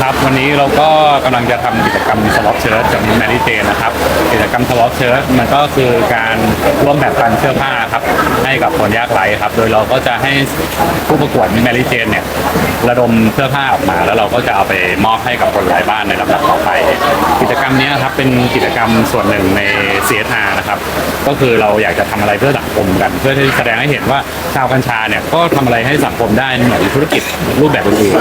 ครับวันนี้เราก็กำลังจะทำกิจกรรมสวอปเชิร์ตกับแมรี่เจนนะครับกิจกรรมสวอปเชิร์ตมันก็คือการร่วมแบบปันเสื้อผ้าครับให้กับคนยากไร้ครับ โดยเราก็จะให้ผู้ประกวดแมรี่เจนเนี่ยระดมเสื้อผ้าออกมา แล้วเราก็จะเอาไปมอบให้กับคนไร้บ้านในลำดับต่อไป กิจกรรมนี้ครับเป็นกิจกรรมส่วนหนึ่งใน CSR นะครับ ก็คือเราอยากจะทำอะไรเพื่อสังคมกัน เพื่อที่แสดงให้เห็นว่าชาวกัญชาเนี่ยก็ทำอะไรให้สังคมได้เหมือนธุรกิจรูปแบบอื่น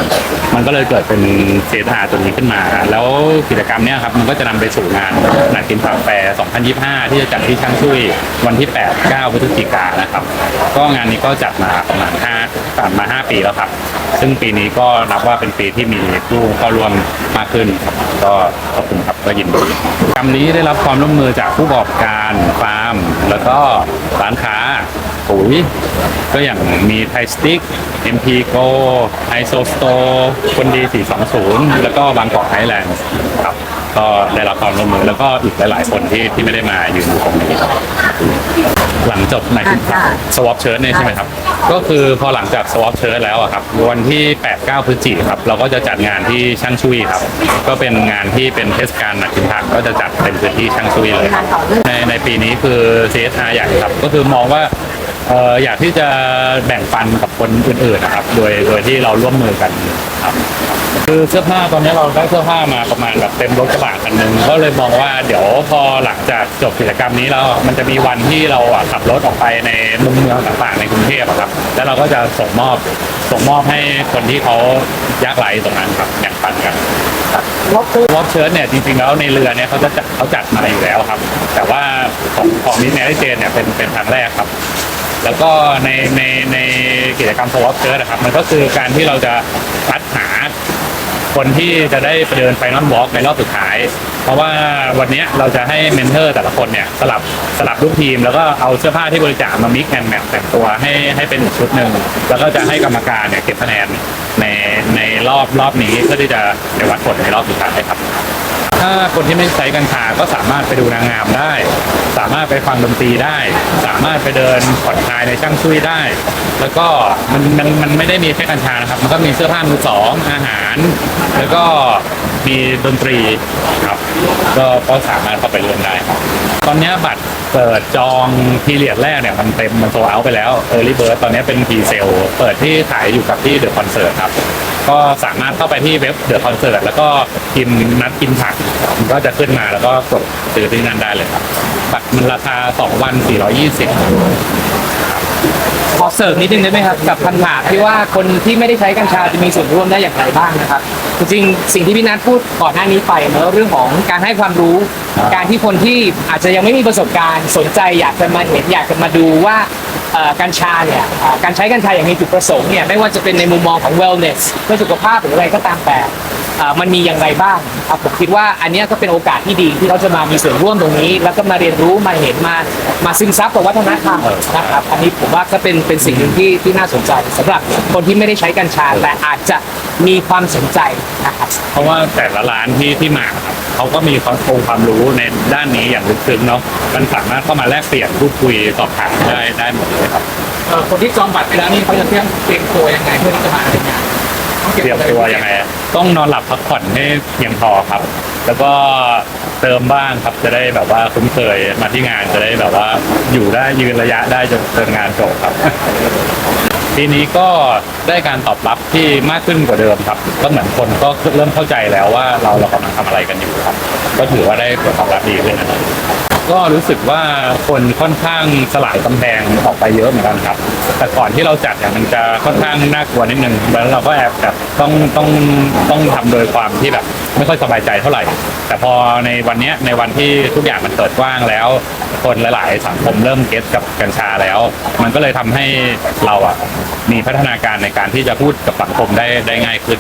มันก็เลยเกิดเป็นเซทาตัวนี้ขึ้นมา แล้วกิจกรรมเนี้ยครับมันก็จะนำไปสู่งานนากินฝากแฟร์ 2025 ที่จะจัดที่ช่างช่วยวันที่ 8 9พฤศจิกานนะครับ ก็งานนี้ก็จัดมาประมาณ5ผ่านมา 5 ปีแล้วครับ ซึ่งปีนี้ก็นับว่าเป็นปีที่มีผู้เข้าร่วมมากขึ้นครับก็ขอบคุณครับก็ยินดีกรรมนี้ได้รับความร่วมมือจากผู้ประกอบการฟาร์ม แล้วก็ร้านค้าปุ๋ยก็อย่างมีไทยสติ๊ก MP Go ไอโซสโตคนดี 420 แล้วก็บางกอกไฮแลนด์ครับก็ได้รับความร่วมมือแล้วก็อีกหลาย ๆ คนที่ที่ไม่ได้มายืนอยู่ตรงนี้ครับ หลังจบในคุณสวอปเชิร์ตเนี่ยใช่ไหมครับ ก็คือพอหลังจากสวอปเชิร์ตแล้วอะครับ วันที่ 8-9พฤศจิกายนครับ เราก็จะจัดงานที่ช่างชุยครับ ก็เป็นงานที่เป็นเทศกาลหนักกินผักก็จะจัดเป็นพื้นที่ช่างชุยเลยครับในในปีนี้คือ CSR ใหญ่ครับ ก็คือมองว่าเอ่ออยากที่จะแบ่งปันกับคนอื่นๆนะครับ โดยโดยที่เราร่วมมือกันครับ คือเสื้อผ้าตอนนี้เราได้เสื้อผ้ามาประมาณแบบเต็มรถกระบะคันหนึ่งก็เลยมองว่าเดี๋ยวพอหลังจากจบกิจกรรมนี้แล้วมันจะมีวันที่เราอะขับรถออกไปในมุมเมืองต่างๆในกรุงเทพอะครับ แล้วเราก็จะส่งมอบส่งมอบให้คนที่เขายากไร้ตรงนั้นครับแบ่งปันกันวอล์กเชิร์ตเนี่ยจริงๆแล้วในเรือเนี่ยเขาจะจัดเขาจัดมาอยู่แล้วครับ แต่ว่าของของมิสแมรี่เจนเนี่ยเป็นเป็นครั้งแรกครับแล้วก็ในในในกิจกรรมสวอปเชิร์ตนะครับ มันก็คือการที่เราจะคัดหา คนที่จะได้ไปเดินไฟนอลวอล์กในรอบสุดท้าย เพราะว่าวันนี้เราจะให้เมนเทอร์แต่ละคนเนี่ยสลับสลับลูกทีม แล้วก็เอาเสื้อผ้าที่บริจาคมามิกแอนแมทแต่งตัวให้ให้เป็นชุดหนึ่งแล้วก็จะให้กรรมการเนี่ยเก็บคะแนนในในรอบรอบนี้เพื่อที่จะไปวัดผลในรอบสุดท้ายครับ ถ้าคนที่ไม่ใช้กัญชาก็สามารถไปดูนางงามได้ สามารถไปฟังดนตรีได้ สามารถไปเดินผ่อนคลายในช่างช่วยได้ แล้วก็มันมันมันไม่ได้มีแค่กัญชานะครับ มันก็มีเสื้อผ้ามือสองอาหาร แล้วก็มีดนตรีครับก็ก็สามารถเข้าไปเร่วมได้ครับตอนนี้บัตรเปิดจองพีเรียดแรกเนี่ยมันเต็มมันโซเอาไปแล้วเออร์ลี่เบิร์ตอนนี้เป็นพีเซลเปิดที่ขายอยู่กับที่เดอะคอนเสิร์ตครับ ก็สามารถเข้าไปที่เว็บเดอะคอนเสิร์ตแล้วก็พิมพ์นัดกินผักมันก็จะขึ้นมาแล้วก็กดซื้อที่นั่นได้เลยครับบัตรมันราคา 2 วัน 420 ขอเสริมนิดนึงได้ไหมครับกับคำถามที่ว่าคนที่ไม่ได้ใช้กัญชาจะมีส่วนร่วมได้อย่างไรบ้างนะครับ จริงๆสิ่งที่พี่นัทพูดก่อนหน้านี้ไปเนอะเรื่องของการให้ความรู้ การที่คนที่อาจจะยังไม่มีประสบการณ์สนใจอยากจะมาเห็นอยากจะมาดูว่า กัญชาเนี่ยเอ่อการใช้กัญชาอย่างมีจุดประสงค์เนี่ยไม่ว่าจะเป็นในมุมมองของ wellness เพื่อสุขภาพหรืออะไรก็ตามแต่เอ่อมันมีอย่างไรบ้างครับผมคิดว่าอันเนี้ยก็เป็นโอกาสที่ดีที่เขาจะมามีส่วนร่วมตรงนี้ แล้วก็มาเรียนรู้มาเห็นมามาซึมซับกับวัฒนธรรมนะครับอันนี้ผมว่าก็เป็นเป็นสิ่งหนึ่งที่ที่น่าสนใจสำหรับคนที่ไม่ได้ใช้กัญชาแต่อาจจะมีความสนใจนะครับเพราะว่าแต่ละร้านที่ที่มาครับ เขาก็มีความองค์ความรู้ในด้านนี้อย่างลึกซึ้งเนาะมันสามารถเข้ามาแลกเปลี่ยนพูดคุยสอบถามได้ได้หมดเลยครับเอ่อคนที่จองบัตรไปแล้วนี่เขาจะเตรียมเตรียมตัวยังไงเพื่อที่จะมาในงานต้องเตรียมตัวยังไงต้องนอนหลับพักผ่อนให้เพียงพอครับ แล้วก็เติมบ้างครับจะได้แบบว่าคุ้นเคยมาที่งานจะได้แบบว่าอยู่ได้ยืนระยะได้จนจนงานจบครับ ทีนี้ก็ได้การตอบรับที่มากขึ้นกว่าเดิมครับ ก็เหมือนคนก็เริ่มเข้าใจแล้วว่าเราเรากำลังทำอะไรกันอยู่ครับ ก็ถือว่าได้ผลตอบรับดีขึ้นนะครับ ก็รู้สึกว่าคนค่อนข้างสลายกำแพงออกไปเยอะเหมือนกันครับ แต่ก่อนที่เราจัดเนี่ยมันจะค่อนข้างน่ากลัวนิดนึงแล้วเราก็แอบแบบต้องต้องต้องทำโดยความที่แบบไม่ค่อยสบายใจเท่าไหร่ แต่พอในวันเนี้ยในวันที่ทุกอย่างมันเปิดกว้างแล้ว คนหลาย ๆ สังคมเริ่มเก็ตกับกัญชาแล้ว มันก็เลยทำให้เราอะมีพัฒนาการในการที่จะพูดกับสังคมได้ได้ง่ายขึ้น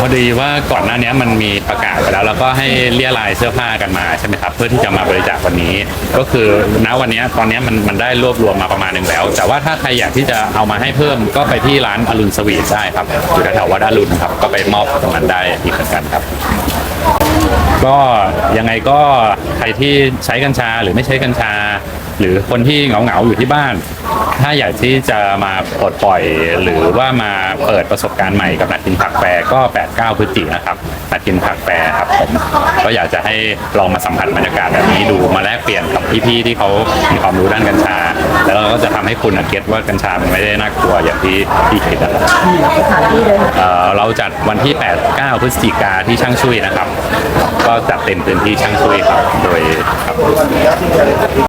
พอดีว่าก่อนหน้านี้มันมีประกาศไปแล้วแล้วก็ให้เรียลายเสื้อผ้ากันมาใช่ไหมครับเพื่อที่จะมาบริจาควันนี้ ก็คือณวันนี้ตอนนี้มันมันได้รวบรวมมาประมาณหนึ่งแล้ว แต่ว่าถ้าใครอยากที่จะเอามาให้เพิ่มก็ไปที่ร้านอรุณสวีทได้ครับอยู่แถววัดอรุณครับก็ไปมอบตรงนั้นได้อีกเหมือนกันครับ ก็ยังไงก็ใครที่ใช้กัญชาหรือไม่ใช้กัญชา หรือคนที่เหงาๆอยู่ที่บ้าน ถ้าอยากที่จะมาปลดปล่อย หรือว่ามาเปิดประสบการณ์ใหม่กับนักกินผักแปรก็ 89พฤศจิกนะครับนักกินผักแปรครับผมก็อยากจะให้ลองมาสัมผัสบรรยากาศแบบนี้ดูมาแลกเปลี่ยนกับพี่ๆที่เขามีความรู้ด้านกัญชา แล้วเราก็จะทำให้คุณเก็ตว่ากัญชามันไม่ได้น่ากลัวอย่างที่ที่คิดนะครับสถานที่เลยเอ่อเราจัดวันที่ 8 9 พฤศจิกาที่ช่างชุยนะครับก็จัดเต็มพื้นที่ช่างชุยครับ โดยครับ